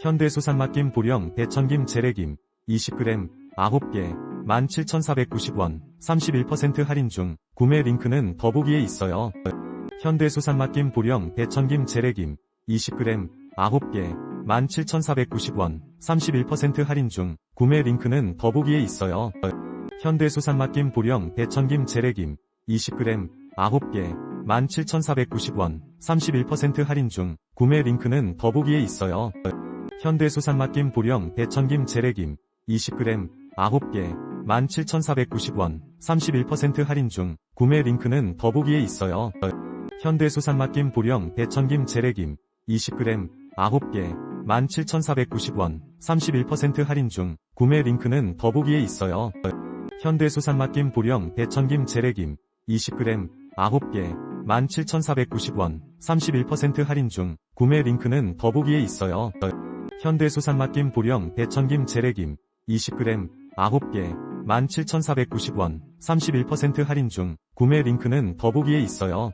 현대수산 맛김 보령 대천김 재래김 20g 9개 17,490원 31% 할인 중 구매 링크는 더보기에 있어요. 현대수산 맛김 보령 대천김 재래김 20g 9개 17,490원 31% 할인 중 구매 링크는 더보기에 있어요. 현대수산 맛김 보령 대천김 재래김 20g 9개 17,490원 31% 할인 중 구매 링크는 더보기에 있어요. 현대수산 맛김 보령 대천김 재래김 20g 9개 17,490원 31% 할인 중 구매 링크는 더보기에 있어요. 현대수산 맛김 보령 대천김 재래김 20g 9개 17,490원 31% 할인 중 구매 링크는 더보기에 있어요. 현대수산 맛김 보령 대천김 재래김 20g 9개 17,490원 31% 할인 중 구매 링크는 더보기에 있어요. 현대수산 맛김 보령 대천김 재래김 20g 9개 17,490원 31% 할인 중 구매 링크는 더보기에 있어요.